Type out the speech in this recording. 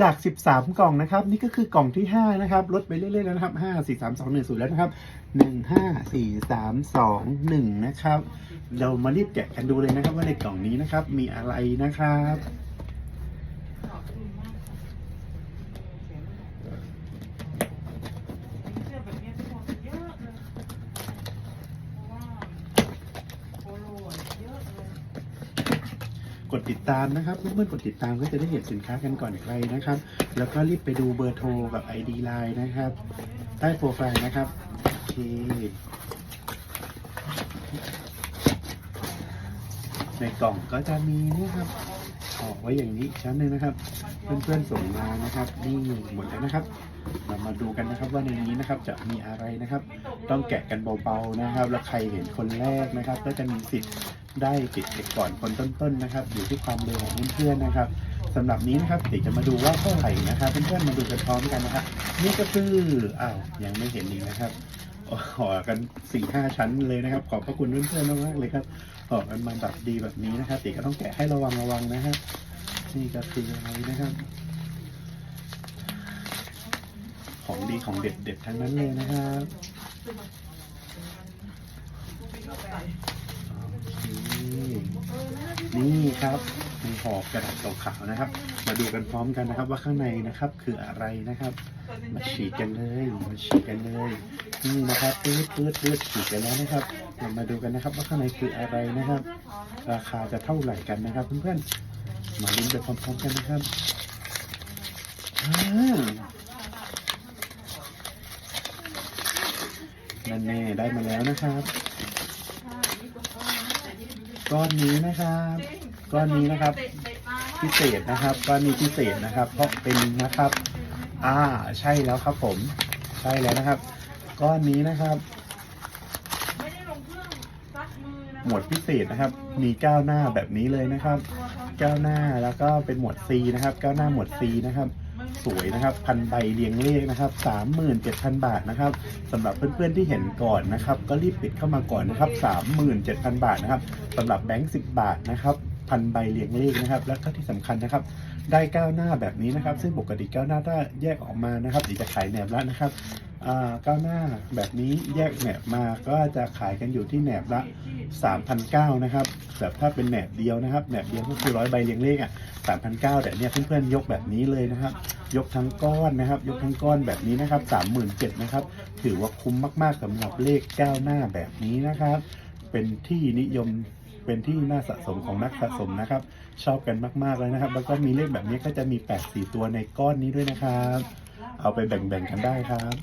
จาก 13 กล่องนะครับ นี่ก็คือกล่องที่ 5 นะครับ ลดไปเรื่อยๆแล้วนะครับ 5 4 3 2 1 0 แล้วนะครับ 1 5 4 3 2 1 นะครับ เรามารีบแกะกันดูเลยนะครับว่าในกล่องนี้นะครับ มีอะไรนะครับ เสื้อแบบนี้ทุกคนเยอะเลยเพราะว่าโปโลเยอะเลย กดติดตามนะครับเพื่อนๆกดติดตามก็จะได้เห็นสินค้ากันก่อนใครนะครับ แล้วก็รีบไปดูเบอร์โทรกับ ID Line นะครับ ใต้โปรไฟล์นะครับโอเคในกล่องก็จะมีนี่ครับ ออกไว้อย่างนี้ชั้นหนึ่งนะครับ เพื่อนๆส่งมานะครับนี่หมดแล้วนะครับ เรามาดูกันนะครับว่าในนี้นะครับจะมีอะไรนะครับ ต้องแกะกันเบาๆนะครับ แล้วใครเห็นคนแรกนะครับ ก็จะมีสิทธิ์ได้ติดไปก่อนคนต้นๆนะครับ อยู่ที่ความเร็วของเพื่อนๆนะครับสำหรับนี้นะครับเดี๋ยวจะมาดูว่าเท่าไหร่นะครับเพื่อนๆมาดูกันพร้อมกันนะครับนี่ก็คืออ้าวยังไม่เห็นอีกนะครับ ห่อกันสี่ห้าชั้นเลยนะครับ ขอบพระคุณเพื่อนๆมากๆเลยครับห่อกันมาแบบดีแบบนี้นะครับเดี๋ยวก็ต้องแกะให้ระวังระวังนะครับนี่ก็คืออะไรนะครับ ของดีของเด็ดเด็ดทั้งนั้นเลยนะครับโอเค นี่ครับเป็นห่อกระดาษขาวๆนะครับ มาดูกันพร้อมกันนะครับ ว่าข้างในนะครับ คืออะไรนะครับ มาฉีกกันเลยมาฉีกกันเลย นี่นะครับปื๊ดปื๊ดปื๊ดฉีกกันแล้วนะครับเรามาดูกันนะครับ ว่าข้างในคืออะไรนะครับ ราคาจะเท่าไหร่กันนะครับ เพื่อนๆมาลุ้นไปพร้อมๆกันนะครับนั่นแน่ได้มาแล้วนะครับ ก้อนนี้นะครับก้อนนี้นะครับ พิเศษนะครับก้อนนี้พิเศษนะครับ เพราะเป็นนะครับ อ่าใช่แล้วครับ ผมใช่แล้วนะครับ ก้อนนี้นะครับไม่ได้ลงเครื่องซักมือนะหมวดพิเศษนะครับ มีก้าวหน้าแบบนี้เลยนะครับ ก้าวหน้าแล้วก็เป็นหมวด C นะครับ ก้าวหน้าหมวด C นะครับ สวยนะครับ พันใบเรียงเลขนะครับสามหมื่นเจ็ดพันบาทนะครับสำหรับเพื่อนๆที่เห็นก่อนนะครับ ก็รีบปิดเข้ามาก่อนนะครับสามหมื่นเจ็ดพันบาทนะครับสำหรับแบงค์สิบบาทนะครับพันใบเรียงเลขนะครับ และก็ที่สำคัญนะครับ ได้ก้าวหน้าแบบนี้นะครับ ซึ่งปกติก้าวหน้าถ้าแยกออกมานะครับเดี๋ยวจะขายแหนบละนะครับก้าวหน้าแบบนี้แยกแหนบมาก็จะขายกันอยู่ที่แหนบละ3,900นะครับแบบถ้าเป็นแหนบเดียวนะครับแหนบเดียวก็คือร้อยใบเรียงเลขอะ3,900แต่เนี่ยเพื่อนๆยกแบบนี้เลยนะครับ ยกทั้งก้อนนะครับ ยกทั้งก้อนแบบนี้นะครับ37,000นะครับ ถือว่าคุ้มมากๆสำหรับเลขก้าวหน้าแบบนี้นะครับ เป็นที่นิยม เป็นที่น่าสะสมของนักสะสมนะครับ ชอบกันมากๆเลยนะครับ แล้วก็มีเลขแบบนี้ก็จะมี 8 4 ตัวในก้อนนี้ด้วยนะครับ เอาไปแบ่งๆกันได้ครับ